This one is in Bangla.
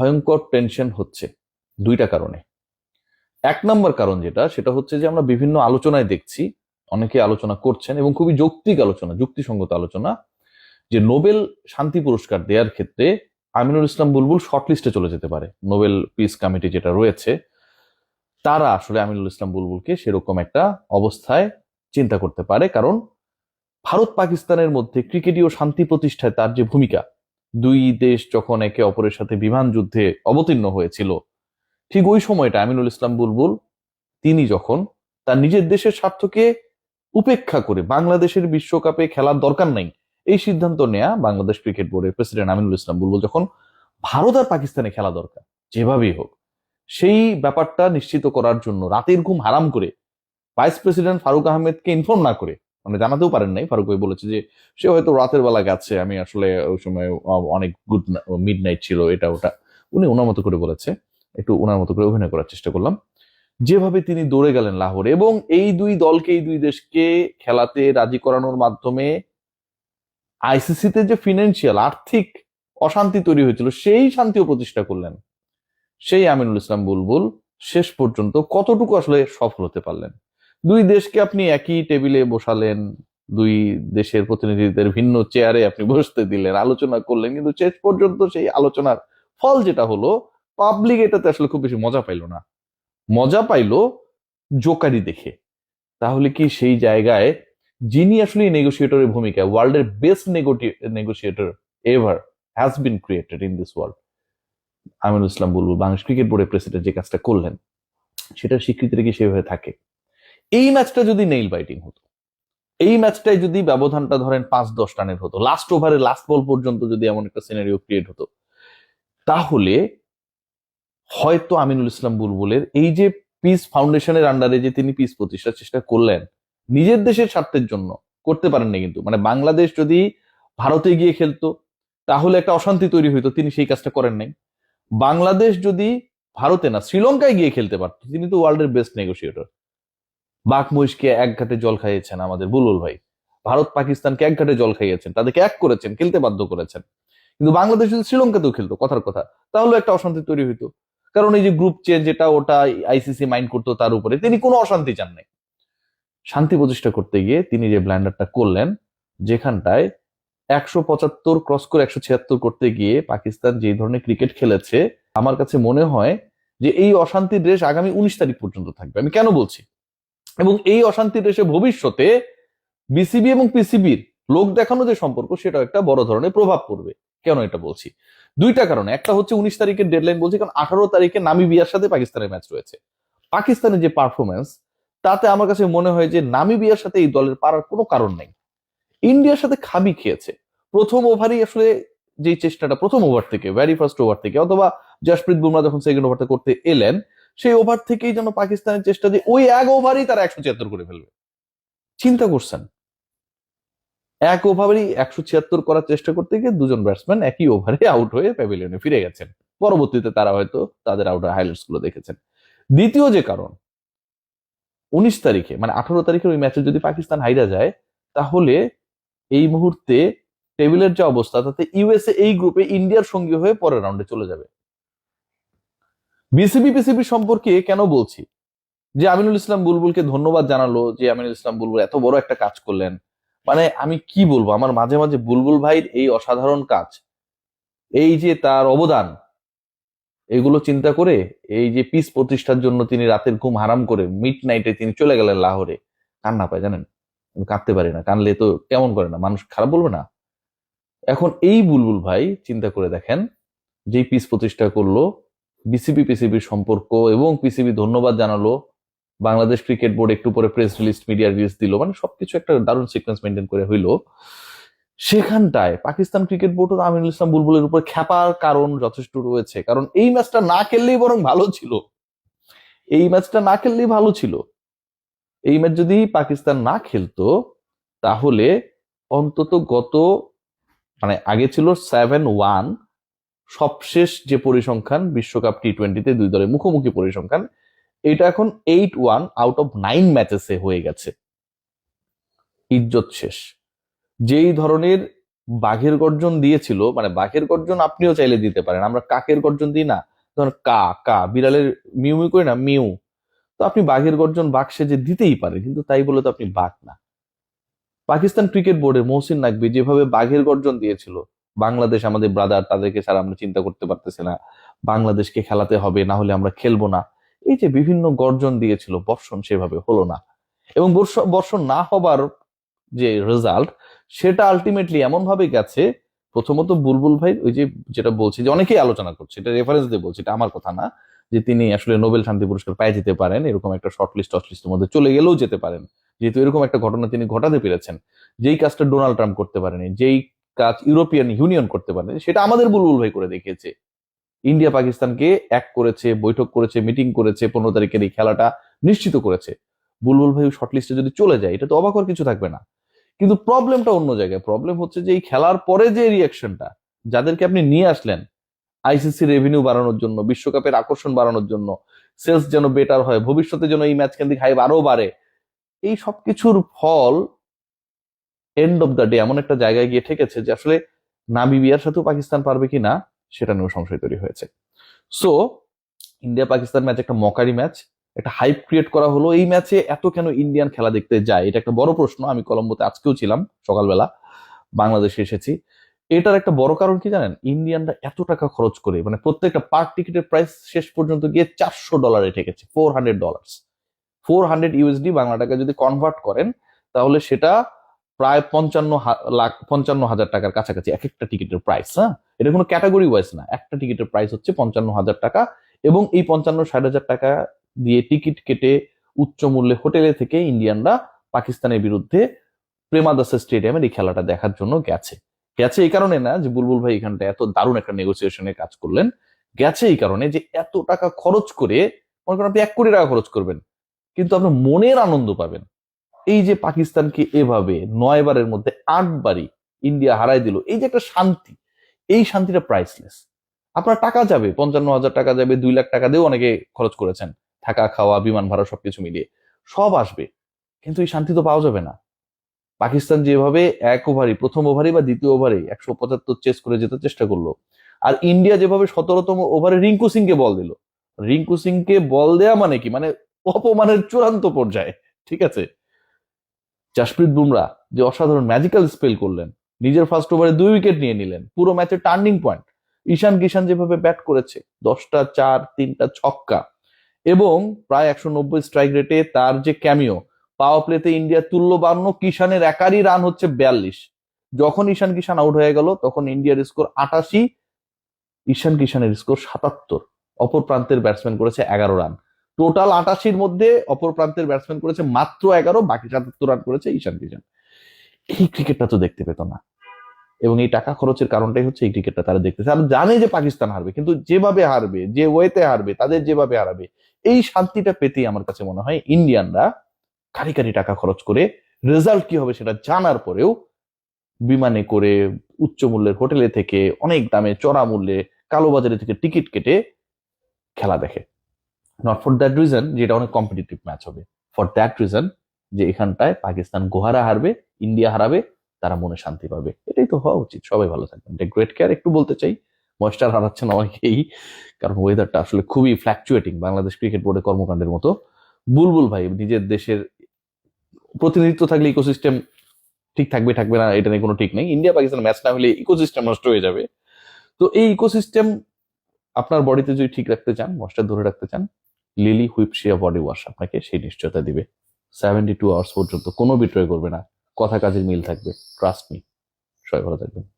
ভয়ঙ্কর টেনশন হচ্ছে দুইটা কারণে। এক নম্বর কারণ যেটা, সেটা হচ্ছে যে আমরা বিভিন্ন আলোচনায় দেখছি, অনেকে আলোচনা করছেন এবং খুবই যৌক্তিক আলোচনা, যুক্তিসঙ্গত আলোচনা, যে নোবেল শান্তি পুরস্কার দেওয়ার ক্ষেত্রে আমিনুল ইসলাম বুলবুল শর্টলিস্টে চলে যেতে পারে। নোবেল পিস কমিটি যেটা রয়েছে, তারা আসলে আমিনুল ইসলাম বুলবুলকে সেরকম একটা অবস্থায় চিন্তা করতে পারে। কারণ ভারত পাকিস্তানের মধ্যে ক্রিকেটীয় শান্তি প্রতিষ্ঠায় তার যে ভূমিকা দুই দেশ যখন একে অপরের সাথে বিমান যুদ্ধে অবতীর্ণ হয়েছিল, ঠিক ওই সময়টা আমিনুল ইসলাম বুলবুল, তিনি যখন তার নিজের দেশের স্বার্থকে উপেক্ষা করে বাংলাদেশের বিশ্বকাপে খেলার দরকার নাই, এই সিদ্ধান্ত নেয়া বাংলাদেশ ক্রিকেট বোর্ডের প্রেসিডেন্ট আমিনুল ইসলাম বুলবুল যখন ভারত আর পাকিস্তানে খেলা দরকার, যেভাবেই হোক, সেই ব্যাপারটা নিশ্চিত করার জন্য রাতের ঘুম হারাম করে ভাইস প্রেসিডেন্ট ফারুক আহমেদকে ইনফর্ম না করে মানে জানাতেও পারেন নাই, ফারুক ভাই বলেছে যে সে হয়তো রাতের বেলা গেছে, আমি আসলে ওই সময় অনেক গুড মিড নাইট ছিল, এটা ওটা। উনি ওনার মতো করে বলেছে, একটু ওনার মতো করে অভিনয় করার চেষ্টা করলাম। যেভাবে তিনি দৌড়ে গেলেন লাহোরে এবং এই দুই দলকে, এই দুই দেশকে খেলাতে রাজি করানোর মাধ্যমে আইসিসিতে যে ফিনান্সিয়াল আর্থিক অশান্তি তৈরি হয়েছিল, সেই শান্তিও প্রতিষ্ঠা করলেন। সেই আমিনুল ইসলাম বুলবুল শেষ পর্যন্ত কতটুকু আসলে সফল হতে পারলেন? দুই দেশকে আপনি একই টেবিলে বসালেন, দুই দেশের প্রতিনিধিদের ভিন্ন চেয়ারে আপনি বসতে দিলেন, আলোচনা করলেন, কিন্তু শেষ পর্যন্ত সেই আলোচনার ফল যেটা হলো পাবলিক এটাতে আসলে খুব বেশি মজা পাইলো না। মজা পাইলো জোকারি দেখে। তাহলে কি সেই জায়গায় যিনি আসলে নেগোসিয়েটরের ভূমিকা ওয়ার্ল্ডের best negotiator ever has been created in this world Aminul Islam বলব বাংলাদেশ ক্রিকেট বোর্ডের প্রেসিডেন্ট যে কাজটা করলেন, সেটার স্বীকৃতি রেখে সেভাবে থাকে? এই ম্যাচটা যদি নেইল বাইটিং হতো, এই ম্যাচটাই যদি ব্যবধানটা ধরেন পাঁচ, দশ রানের হতো লাস্ট ওভারে লাস্ট বল পর্যন্ত যদি এমন একটা সিনারিও ক্রিয়েট হতো, তাহলে হয়তো আমিনুল ইসলাম বুলবুলের এই যে পিস ফাউন্ডেশনের আন্ডারে যে তিনি পিস প্রতিষ্ঠার চেষ্টা করলেন, নিজের দেশের স্বার্থের জন্য করতে পারেননি কিন্তু। মানে বাংলাদেশ যদি ভারতে গিয়ে খেলতো, তাহলে একটা অশান্তি তৈরি হইতো, তিনি সেই কাজটা করেন নাই। বাংলাদেশ যদি ভারতে না, শ্রীলঙ্কায় গিয়ে খেলতে পারতো, তিনি তো ওয়ার্ল্ডের বেস্ট নেগোসিয়েটর বাঘ মহিষকে এক ঘাটে জল খাইয়েছেন আমাদের বুলবুল ভাই। ভারত পাকিস্তানকে এক ঘাটে জল খাইয়েছেন, তাদেরকে এক করেছেন, খেলতে বাধ্য করেছেন। কিন্তু বাংলাদেশ যদি শ্রীলঙ্কাতেও খেলতো, কথার কথা, তাহলে একটা অশান্তি তৈরি হইতো। কারণ এই যে গ্রুপ চেঞ্জ যেটা, ওটা আইসিসি মাইন্ড করতো তার উপরে, তিনি কোনো অশান্তি চান নাই। শান্তি প্রতিষ্ঠা করতে গিয়ে তিনি যে ব্ল্যান্ডারটা করলেন, যেখানটায় একশো পঁচাত্তর ক্রস করে একশো ছিয়াত্তর করতে গিয়ে পাকিস্তান যে ধরনের ক্রিকেট খেলেছে, আমার কাছে মনে হয় যে এই অশান্তির রেশ আগামী উনিশ তারিখ পর্যন্ত থাকবে। আমি কেন বলছি? এবং এই অশান্তির রেশে ভবিষ্যতে বিসিবি এবং পিসিবির লোক দেখানো যে সম্পর্ক সেটা একটা বড় ধরনের প্রভাব পড়বে। কেন এটা বলছি? দুইটা কারণে। একটা হচ্ছে উনিশ তারিখের ডেডলাইন বলছি, কারণ আঠারো তারিখে নামিবিয়ার সাথে পাকিস্তানের ম্যাচ রয়েছে। পাকিস্তানের যে পারফরমেন্স তাতে আমার কাছে মনে হয় যে নামিবিয়ার সাথে এই দলের পারার কোনো কারণ নেই। ইন্ডিয়ার সাথে খাবি খেয়েছে। প্রথম ওভারই আসলে যে চেষ্টাটা, প্রথম ওভার থেকে ভ্যারি ফার্স্ট ওভার থেকে, অথবা জাসপ্রীত বুমরা যখন সেকেন্ড ওভারটা করতে এলেন সেই ওভার থেকেই যেন পাকিস্তানের চেষ্টা যে ওই এক ওভারই তারা একশো ছিয়াত্তর করে ফেলবে। চিন্তা করছেন? এক ওভারই একশো ছিয়াত্তর করার চেষ্টা করতে গিয়ে দুজন ব্যাটসম্যান একই ওভারে আউট হয়ে প্যাভিলিয়নে ফিরে গেছেন। পরবর্তীতে তারা হয়তো তাদের আউট হাইলাইটসগুলো দেখেছেন। দ্বিতীয় যে কারণ, উনিশ তারিখে মানে আঠারো তারিখের ওই ম্যাচে যদি পাকিস্তান হাইরা যায়, তাহলে এই মুহূর্তে টেবিলের যে অবস্থা, তাতে ইউএসএ এই গ্রুপে ইন্ডিয়ার সঙ্গী হয়ে পরের রাউন্ডে চলে যাবে। বিসিবি পিসিবি সম্পর্কে কেন বলছি? যে আমিনুল ইসলাম বুলবুলকে ধন্যবাদ জানালো, যে আমিনুল ইসলাম বুলবুল এত বড় একটা কাজ করলেন। মানে আমি কি বলব? আমার মাঝে মাঝে বুলবুল ভাইয়ের এই অসাধারণ কাজ, এই যে তার অবদান, এগুলো চিন্তা করে এই যে পিস প্রতিষ্ঠার জন্য তিনি রাতের ঘুম হারাম করে মিড নাইটে তিনি চলে গেলেন লাহোরে। কান্না পায়, জানেন? আমি কাঁদতে পারি না কানলে তো কেমন করে না? মানুষ খারাপ বলবে না? এখন এই বুলবুল ভাই চিন্তা করে দেখেন, যেই পিস প্রতিষ্ঠা করল বিসিবি পিসিবির সম্পর্ক এবং পিসিবি ধন্যবাদ জানালো। বাংলাদেশ ক্রিকেট বোর্ড একটু পরে প্রেস রিলিজ মিডিয়া রিলিজ দিল। মানে সবকিছু একটা দারুণ সিকোয়েন্স মেনটেন করে হইল। সেখানটায় পাকিস্তান ক্রিকেট বোর্ড আমিনুল ইসলাম বুলবুলের উপর খ্যাপার কারণ যথেষ্ট রয়েছে। কারণ এই ম্যাচটা না খেললেই বরং ভালো ছিল। এই ম্যাচটা না খেললেই ভালো ছিল। এই ম্যাচ যদি পাকিস্তান না খেলতো, তাহলে অন্তত গত মানে আগে ছিল সেভেন ওয়ান সবশেষ যে পরিসংখ্যান, বিশ্বকাপ টি টোয়েন্টিতে দুই দলের মুখোমুখি পরিসংখ্যান, এটা এখন eight one out of nine ম্যাচেসে হয়ে গেছে। ইজ্জত শেষ। যেই ধরনের বাঘের গর্জন দিয়েছিল মানে বাঘের গর্জন আপনিও চাইলে দিতে পারেন, আমরা কাকের গর্জন দিই না। ধরুন কা কা, বিড়ালের মিউ মিউ করি না, মিউ। তো আপনি বাঘের গর্জন বাঘ সেজে দিতেই পারে, কিন্তু তাই বলে তো আপনি বাঘ না। পাকিস্তান ক্রিকেট বোর্ডে মহসিন নাকবি যেভাবে বাঘের গর্জন দিয়েছিল বাংলাদেশ আমাদের ব্রাদার তাদেরকে ছাড়া আমরা চিন্তা করতে পারতেছি না। বাংলাদেশকে খেলাতে হবে, না হলে আমরা খেলব না। এই যে বিভিন্ন গর্জন দিয়েছিল, বর্ষণ সেভাবে হলো না। এবং বর্ষ- বর্ষণ না হবার যে রেজাল্ট সেটা আলটিমেটলি এমন ভাবে গেছে, প্রথমত বুলবুল ভাই ওই যে যেটা বলছি, যে অনেকেই আলোচনা করছে, এটা রেফারেন্স দিয়ে বলছি, এটা আমার কথা না, যে তিনি আসলে নোবেল শান্তি পুরস্কার পেয়ে যেতে পারেন, এরকম একটা শর্ট লিস্ট মধ্যে চলে গেলেও যেতে পারেন। যেহেতু এরকম একটা ঘটনা তিনি ঘটাতে পেরেছেন, যেই কাজটা ডোনাল্ড ট্রাম্প করতে পারেনি, যেই কাজ ইউরোপিয়ান ইউনিয়ন করতে পারে, সেটা আমাদের বুলবুল ভাই করে দেখিয়েছে। ইন্ডিয়া পাকিস্তানকে এক করেছে, বৈঠক করেছে, মিটিং করেছে, পনেরো তারিখের এই খেলাটা নিশ্চিত করেছে। বুলবুল ভাই শর্ট লিস্টে যদি চলে যায়, এটা তো অবাক হওয়ার কিছু থাকবে না। কিন্তু প্রবলেমটা অন্য জায়গায়, প্রবলেম হচ্ছে যে এই খেলার পরে যে রিয়াকশনটা যাদেরকে আপনি নিয়ে আসলেন আইসিসি রেভিনিউ বাড়ানোর জন্য, বিশ্বকাপের আকর্ষণ বাড়ানোর জন্য সেলস যেন বেটার হয়, ভবিষ্যতে যেন এই ম্যাচ কেন্দ্রিক হাইপ আরও বাড়ে, এই সবকিছুর ফল এন্ড অফ দ্য ডে এমন একটা জায়গায় গিয়ে ঠেকেছে যে আসলে নামিবিয়ার সাথেও পাকিস্তান পারবে কি না, সেটা নিয়েও সংশয় তৈরি হয়েছে। সো ইন্ডিয়া পাকিস্তান ম্যাচ একটা মকারি ম্যাচ একটা হাইপ ক্রিয়েট করা হলো। এই ম্যাচে এত কেন ইন্ডিয়ান খেলা দেখতে যায়? এটা একটা বড় প্রশ্ন, আমি কলম্বোতে আজকেও ছিলাম সকালবেলা, বাংলাদেশে এসেছি। এটার একটা বড় কারণ কি জানেন? ইন্ডিয়ানরা এত টাকা খরচ করে মানে প্রত্যেকটা পার টিকিটের প্রাইস শেষ পর্যন্ত গিয়ে চারশো ডলারে ঠেকেছে four hundred dollar four hundred USD Bangla টাকা যদি কনভার্ট করেন, তাহলে সেটা প্রায় পঞ্চান্ন লাখ, পঞ্চান্ন হাজার টাকার কাছাকাছি এক একটা টিকিটের প্রাইস হ্যাঁ? এটা কোনো ক্যাটাগরি ওয়াইজ না। একটা টিকিটের প্রাইস হচ্ছে পঞ্চান্ন হাজার টাকা এবং এই পঞ্চান্ন ষাট হাজার টাকা দিয়ে টিকিট কেটে উচ্চ মূল্যে হোটেলে থেকে ইন্ডিয়ানরা পাকিস্তানের বিরুদ্ধে প্রেমাদাসা স্টেডিয়ামের এই খেলাটা দেখার জন্য গেছে। গেছে এই কারণে না যে বুলবুল ভাই এখানটা এত দারুণ একটা নেগোসিয়েশনে কাজ করলেন। গেছে এই কারণে যে এত টাকা খরচ করে, মনে করেন আপনি এক কোটি টাকা খরচ করবেন, কিন্তু আপনি মনের আনন্দ পাবেন। এই যে পাকিস্তানকে এভাবে নয় বারের মধ্যে আট বারই ইন্ডিয়া হারাই দিল, এই যে একটা শান্তি, এই শান্তিটা প্রাইসলেস আপনার টাকা যাবে, পঞ্চান্ন হাজার টাকা যাবে, দুই লাখ টাকা দিয়েও অনেকে খরচ করেছেন, থাকা, খাওয়া, বিমান ভাড়া, সবকিছু মিলিয়ে। সব আসবে, কিন্তু এই শান্তি তো পাওয়া যাবে না। পাকিস্তান যেভাবে এক ওভারই, প্রথম ওভারই বা দ্বিতীয় ওভারে একশো পঁচাত্তর চেস করে যেতে চেষ্টা করল, আর ইন্ডিয়া যেভাবে সতেরোতম ওভারে রিঙ্কু সিংকে বল দিল। রিঙ্কু সিংকে বল দেয়া মানে কি? মানে অপমানের চূড়ান্ত পর্যায়ে, ঠিক আছে? জাসপ্রীত বুমরা যে অসাধারণ ম্যাজিক্যাল স্পেল করলেন, নিজের ফার্স্ট ওভারে দুই উইকেট নিয়ে নিলেন, পুরো ম্যাচের টার্নিং পয়েন্ট ঈশান কিষান যেভাবে ব্যাট করেছে, দশটা চার, তিনটা ছক্কা, এবং প্রায় একশো নব্বই স্ট্রাইক রেটে তার যে ক্যামিও পাওয়ার প্লেতে ইন্ডিয়া তুল্য বান্ন, কিষানের একারই রান হচ্ছে বিয়াল্লিশ। যখন ঈশান কিষান আউট হয়ে গেল, তখন ইন্ডিয়ার স্কোর আটাশি, ঈশান কিষানের স্কোর সাতাত্তর। অপর প্রান্তের ব্যাটসম্যান করেছে এগারো রান টোটাল আটাশির মধ্যে অপর প্রান্তের ব্যাটসম্যান করেছে মাত্র এগারো, বাকি সাতাত্তর রান করেছে ঈশান কিষান। এই ক্রিকেটটা তো দেখতে পেত না। এবং এই টাকা খরচের কারণটাই হচ্ছে এই ক্রিকেটটা তারা দেখতেছে। আর জানে যে পাকিস্তান হারবে, কিন্তু যেভাবে হারবে, যে ওয়েতে হারবে, তাদের যেভাবে হারাবে, এই শান্তিটা পেতেই আমার কাছে মনে হয় ইন্ডিয়ানরা কারি কারি টাকা খরচ করে রেজাল্ট কি হবে সেটা জানার পরেও বিমানে করে উচ্চ মূল্যের হোটেলে থেকে অনেক দামে চড়া মূল্যে কালোবাজারে থেকে টিকিট কেটে খেলা দেখে। নট ফর দ্যাট রিজন যেটা অনেক কম্পিটিটিভ ম্যাচ হবে। ফর দ্যাট রিজন যে এখানটায় পাকিস্তান গোহারা হারবে, ইন্ডিয়া হারাবে, তারা মনে শান্তি পাবে। এটাই তো হওয়া উচিত। সবাই ভালো থাকবেন। এটা গ্রেট কেয়ার একটু বলতে চাই ময়েস্টার হারাচ্ছেন অনেকেই, কারণ ওয়েদারটা আসলে খুবই ফ্ল্যাকচুয়েটিং বাংলাদেশ ক্রিকেট বোর্ডের কর্মকাণ্ডের মতো। বুলবুল ভাই, নিজের দেশের প্রতিনিধিত্ব থাকলে ইকোসিস্টেম ঠিক থাকবে থাকবে না, এটা নিয়ে কোনো ঠিক নেই। ইন্ডিয়া পাকিস্তান ম্যাচ না হলে ইকোসিস্টেম নষ্ট হয়ে যাবে। তো এই ইকোসিস্টেম আপনার বডিতে যদি ঠিক রাখতে চান মশটা ধরে রাখতে চান লিলি হুইপশিয়া বডি ওয়াশ আপনাকে সেই নিশ্চয়তা দিবে। সেভেন্টি টু আওয়ার্স পর্যন্ত কোনো বিক্রয় করবে না। কথা কাজের মিল থাকবে। ট্রাস্ট মি সবাই ভালো থাকবেন।